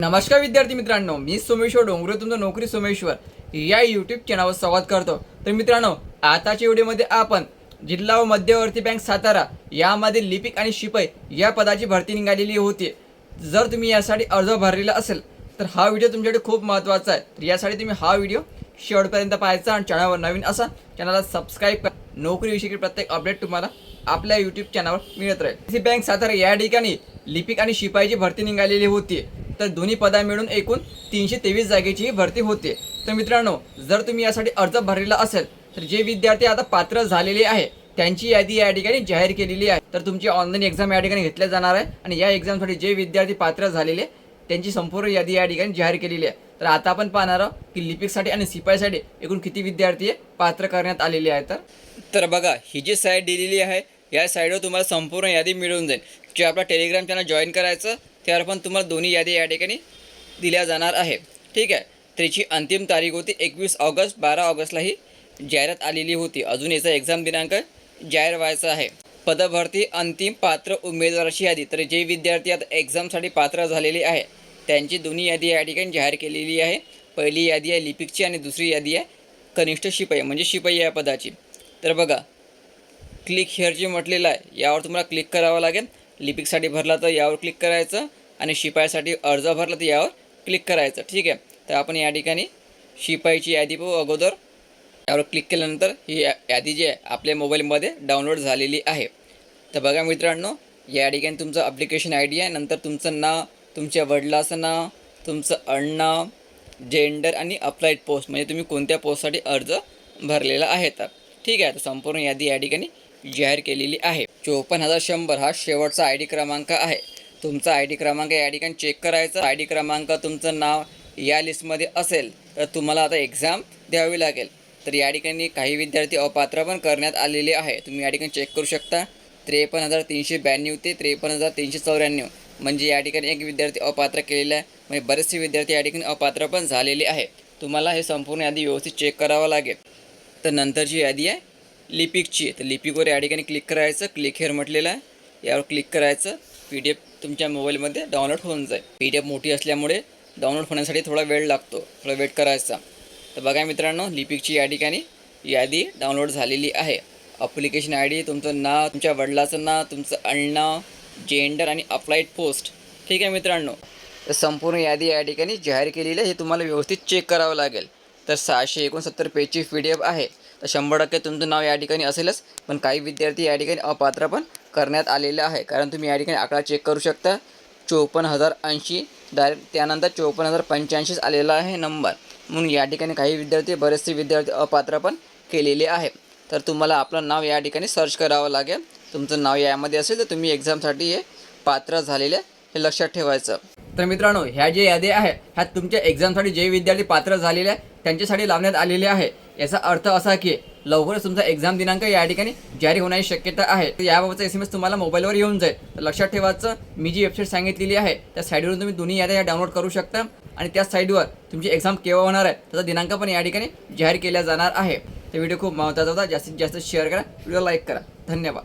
नमस्कार विद्यार्थी मित्रांनो मी सोमेश्वर डोंगरे तुमचं नोकरी सोमेश्वर. या यूट्यूब चॅनलवर स्वागत करतो. तर मित्रांनो आताच्या व्हिडिओमध्ये आपण जिल्हा व मध्यवर्ती बँक सातारा यामध्ये लिपिक आणि शिपाई या पदाची भरती निघालेली होती. जर तुम्ही यासाठी अर्ज भरलेला असेल तर हा व्हिडिओ तुमच्याकडे खूप महत्त्वाचा आहे. तर यासाठी तुम्ही हा व्हिडिओ शेवटपर्यंत पाहायचा आणि चॅनलवर नवीन असा चॅनलला सबस्क्राईब करा. नोकरीविषयी प्रत्येक अपडेट तुम्हाला आपल्या यूट्यूब चॅनलवर मिळत राहील. बँक सातारा या ठिकाणी लिपिक आणि शिपाईची भरती निघालेली होती. तर दोन्ही पदा मिळून एकूण तीनशे तेवीस जागेची ही भरती होते. तर मित्रांनो जर तुम्ही यासाठी अर्ज भरलेला असेल तर जे विद्यार्थी आता पात्र झालेले आहे त्यांची यादी या ठिकाणी जाहीर केलेली आहे. तर तुमची ऑनलाईन एक्झाम या ठिकाणी घेतल्या जाणार आहे आणि या एक्झामसाठी जे विद्यार्थी पात्र झालेले त्यांची संपूर्ण यादी या ठिकाणी जाहीर केलेली आहे. तर आता आपण पाहणार आहोत की लिपिकसाठी आणि शिपाईसाठी एकूण किती विद्यार्थी पात्र करण्यात आलेले आहेत. तर तर बघा ही जी साईट दिलेली आहे या साईडवर तुम्हाला संपूर्ण यादी मिळून जाईल. जे आपला टेलिग्राम चॅनल जॉईन करायचं त्यावर पण तुम्हाला दोन्ही यादी या ठिकाणी दिल्या जाणार आहे. ठीक आहे? त्याची अंतिम तारीख होती एकवीस ऑगस्ट बारा ऑगस्टला ही जाहिरात आलेली होती. अजून याचा एक्झाम दिनांक जाहीर व्हायचा आहे. पदभरती अंतिम पात्र उमेदवाराची यादी. तर जे विद्यार्थी आता एक्झामसाठी पात्र झालेले आहे त्यांची दोन्ही यादी या ठिकाणी जाहीर केलेली आहे. पहिली यादी आहे लिपिकची आणि दुसरी यादी आहे कनिष्ठ शिपाई म्हणजे शिपाई या पदाची. तर बघा क्लिक हेअर जे म्हटलेलं आहे यावर तुम्हाला क्लिक करावं लागेल. लिपिकसाठी भरला तर यावर क्लिक करायचं आणि शिपाईसाठी अर्ज भरला तर यावर क्लिक करायचं. ठीक आहे? तर आपण या ठिकाणी शिपाईची यादी पाहू अगोदर. यावर क्लिक केल्यानंतर ही या- यादी जी आहे आपल्या मोबाईलमध्ये डाउनलोड झालेली आहे. तर बघा मित्रांनो या ठिकाणी तुमचं अप्लिकेशन आय डी आहे. नंतर तुमचं नाव तुमच्या वडिलाचं नाव तुमचं अडनाव जेंडर आणि अप्लाईड पोस्ट म्हणजे तुम्ही कोणत्या पोस्टसाठी अर्ज भरलेला आहे तर. ठीक आहे? तर संपूर्ण यादी या ठिकाणी जाहीर केलेली आहे. चोपन्न हजार शंभर हा शेवटचा आय डी क्रमांक आहे. तुमचा आय डी क्रमांक या ठिकाणी चेक करायचा. आय डी क्रमांक तुमचं नाव या लिस्टमध्ये असेल तर तुम्हाला आता एक्झाम द्यावी लागेल. तर या ठिकाणी काही विद्यार्थी अपात्र पण करण्यात आलेले आहे. तुम्ही या ठिकाणी चेक करू शकता. त्रेपन्न हजार तीनशे ब्याण्णव ते त्रेपन्न हजार तीनशे चौऱ्याण्णव. म्हणजे या ठिकाणी एक विद्यार्थी अपात्र केलेला आहे. म्हणजे बरेचसे विद्यार्थी या ठिकाणी अपात्र पण झालेले आहे. तुम्हाला हे संपूर्ण यादी व्यवस्थित चेक करावं लागेल. तर नंतरची यादी आहे. लिपिकची आहे. तर लिपिकवर या ठिकाणी क्लिक करायचं क्लिक हेअर म्हटलेलं आहे. यावर क्लिक करायचं. पी डी एफ तुमच्या मोबाईलमध्ये डाउनलोड होऊन जाईल. पी डी एफ मोठी असल्यामुळे डाउनलोड होण्यासाठी थोडा वेळ लागतो. थोडा वेट करायचा. तर बघा मित्रांनो लिपिकची या ठिकाणी यादी डाउनलोड झालेली आहे. अप्लिकेशन आय डी तुमचं नाव तुमच्या वडिलाचं नाव तुमचं अण्णाव जेंडर आणि अप्लाईड पोस्ट ठीक आहे मित्रांनो? तर संपूर्ण यादी या ठिकाणी जाहीर केलेली आहे. हे तुम्हाला व्यवस्थित चेक करावं लागेल. तर सहाशे एकोणसत्तर पेजची पी डी एफ आहे. तर शंभर टक्के तुमचं नाव या ठिकाणी असेलच पण काही विद्यार्थी या ठिकाणी अपात्र पण करण्यात आलेले आहे. कारण तुम्ही या ठिकाणी आकडा चेक करू शकता. चोपन्न हजार ऐंशी डायरेक्ट त्यानंतर चोपन्न हजार पंच्याऐंशीच आलेला आहे नंबर म्हणून या ठिकाणी काही विद्यार्थी बरेचसे विद्यार्थी अपात्र पण केलेले आहे. तर तुम्हाला आपलं नाव या ठिकाणी सर्च करावं लागेल. तुमचं नाव यामध्ये असेल तर तुम्ही एक्झामसाठी हे पात्र झालेले हे लक्षात ठेवायचं. तर मित्रांनो ह्या जे यादी आहे ह्या तुमच्या एक्झामसाठी जे विद्यार्थी पात्र झालेले आहे त्यांच्यासाठी लावण्यात आलेले आहे. याचा अर्थ असा की लवकरच तुमचा एक्झाम दिनांक या ठिकाणी जारी होण्याची शक्यता आहे. तर याबाबतचा एस एम एस तुम्हाला मोबाईलवर येऊन जाईल. तर लक्षात ठेवायचं मी जी वेबसाईट सांगितलेली आहे त्या साईडवरून तुम्ही दोन्ही याद्या डाउनलोड करू शकता आणि त्या साईडवर तुमची एक्झाम केव्हा होणार आहे त्याचा दिनांक पण या ठिकाणी जाहीर केला जाणार आहे. तर व्हिडिओ खूप महत्त्वाचा होता. जास्तीत जास्त शेअर करा व्हिडिओ लाईक करा. धन्यवाद.